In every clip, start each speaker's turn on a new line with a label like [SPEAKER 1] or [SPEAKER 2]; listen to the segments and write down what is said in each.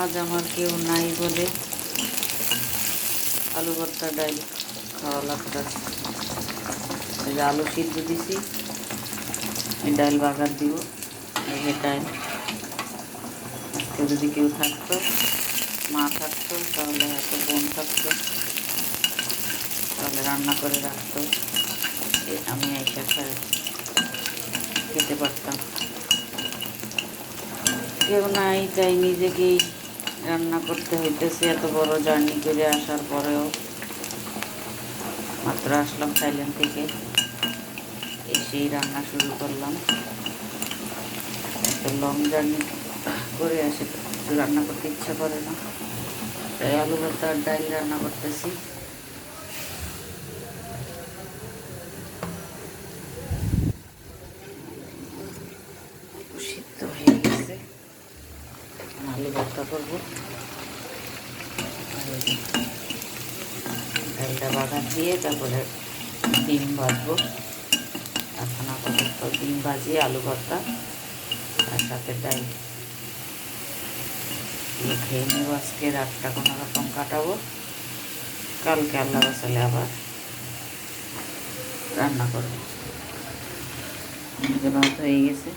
[SPEAKER 1] আজ আমার কেউ নাই বলে আলু ভর্তা ডাল খাওয়া লাগতেছে। এই যে আলু সিদ্ধ দিছি, এই ডাল বাগার দিব ডাল। যদি কেউ থাকতো, মা থাকতো, তাহলে হয়তো বোন থাকতো, তাহলে রান্না করে রাখতো আমি এসে খেতে পারতাম। কেউ নাই তাই নিজেকেই রান্না করতে হইতেছে, এত বড় জার্নি করে আসার পরেও। মাত্র আসলাম থাইল্যান্ড থেকে, এসেই রান্না শুরু করলাম। এত লং জার্নি করে আসে রান্না করতে ইচ্ছা করে না। তাই আলু ভর্তা আর ডাইল রান্না করতেছি সিদ্ধ হয়ে গেছে এখন আর এই যে ডালটা বাগান দিয়ে তারপরে ডিম ভাজবো। এখন আপাতত ডিম ভাজিয়ে আলু ভর্তা তার সাথে ডাল। খেয়ে নেব আজকে, রাতটা কোনো রকম কাটাবো। কালকে আল্লাহ বাসালে আবার রান্না করব। ভাত হয়ে গেছে।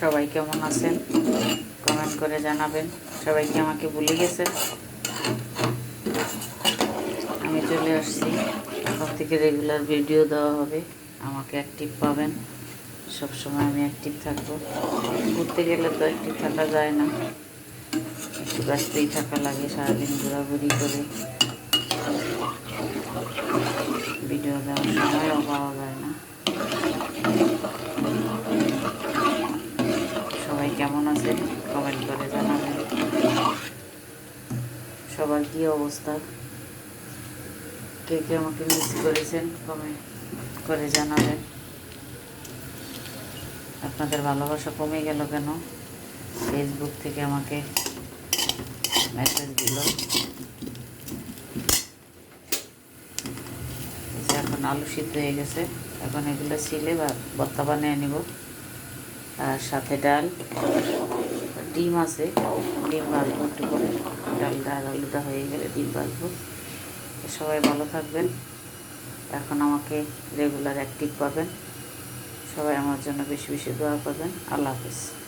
[SPEAKER 1] সবাই কেমন আছেন? কমেন্ট করে জানাবেন। সবাই কি আমাকে ভুলে গেছেন আমি চলে আসছি। এখন থেকে রেগুলার ভিডিও দেওয়া হবে। আমাকে অ্যাক্টিভ পাবেন। সব সময় আমি অ্যাক্টিভ থাকব। ঘুরতে গেলে তো অ্যাক্টিভ থাকা যায় না। একটু ব্যস্তই থাকা লাগে সারাদিন ঘোরাঘুরি করে। ভিডিও দেওয়ার সময়ও পাওয়া যায় না। সবাই কেমন আছেন? কমেন্ট করে জানাবেন। সবার কী অবস্থা? কে কে আমাকে মিস করেছেন কমেন্ট করে জানাবেন। আপনাদের ভালোবাসা কমে গেল কেন? ফেসবুক থেকে আমাকে মেসেজ দিল। এখন আলু সিদ্ধ হয়ে গেছে। এখন এগুলো ছিলে বা ভর্তা বানিয়ে নেব। আর সাথে ডাল, ডিম আছে। ডিম ভাজবো একটু করে ডালটা আর আলুটা হয়ে গেলে ডিম ভাজবো। সবাই ভালো থাকবেন। এখন আমাকে রেগুলার অ্যাক্টিভ পাবেন। সবাই আমার জন্য বেশি বেশি দোয়া করবেন। আল্লাহ হাফিজ।